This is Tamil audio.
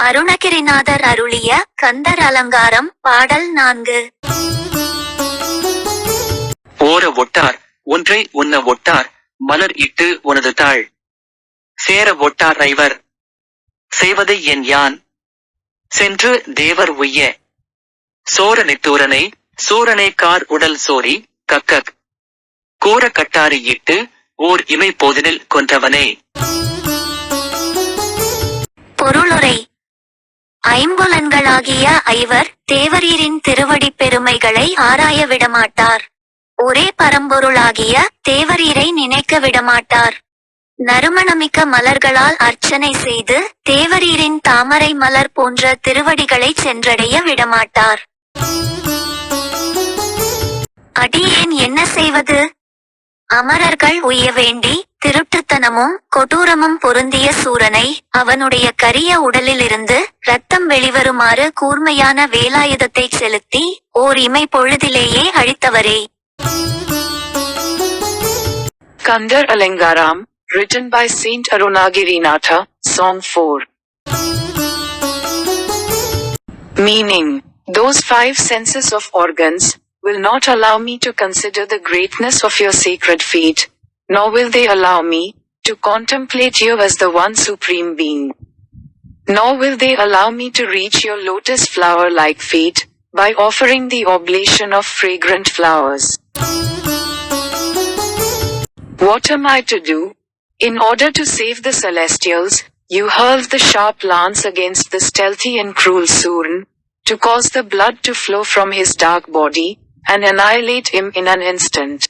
அருணகிரிநாதர் அருளிய கந்தர் அலங்காரம் பாடல் நான்கு. ஓர ஒட்டார் ஒன்றை உண்ண ஒட்டார் மலர் இட்டு உனது தாள் சேர ஒட்டார் ஐவர் செய்வதை என் யான். சென்று தேவர் உய்ய சோர நித்தூரனை சூரனை கார் உடல் சோரி கக்கக். கூற கட்டாரி இட்டு ஓர் இமை போதினில் கொன்றவனே. பொருளுரை ஐம்புலன்களாகிய ஐவர் தேவரீரின் திருவடிப் பெருமைகளை ஆராய விடமாட்டார். ஒரே பரம்பொருளாகிய தேவரீரை நினைக்க விடமாட்டார். நறுமணமிக்க மலர்களால் அர்ச்சனை செய்து தேவரீரின் தாமரை மலர் போன்ற திருவடிகளை சென்றடைய விடமாட்டார். அடியேன் என்ன செய்வது? அமரர்கள் உய்ய வேண்டி திருட்டுத்தனமும் கொடூரமும் பொருந்திய சூரனை அவனுடைய கரிய உடலிலிருந்து ரத்தம் வெளிவருமாறு கூர்மையான வேலாயுதத்தை செலுத்தி ஓர் இமை பொழுதிலேயே அழித்தவரே Kandar Alangaram, written by Saint Arunagirinatha, Song 4. Meaning, those five senses of organs will not allow me to consider the greatness of your sacred feet, nor will they allow me to contemplate you as the one supreme being. Nor will they allow me to reach your lotus flower like feet by offering the oblation of fragrant flowers. What am I to do? In order to save the celestials, you hurled the sharp lance against the stealthy and cruel Surn, to cause the blood to flow from his dark body, and annihilate him in an instant.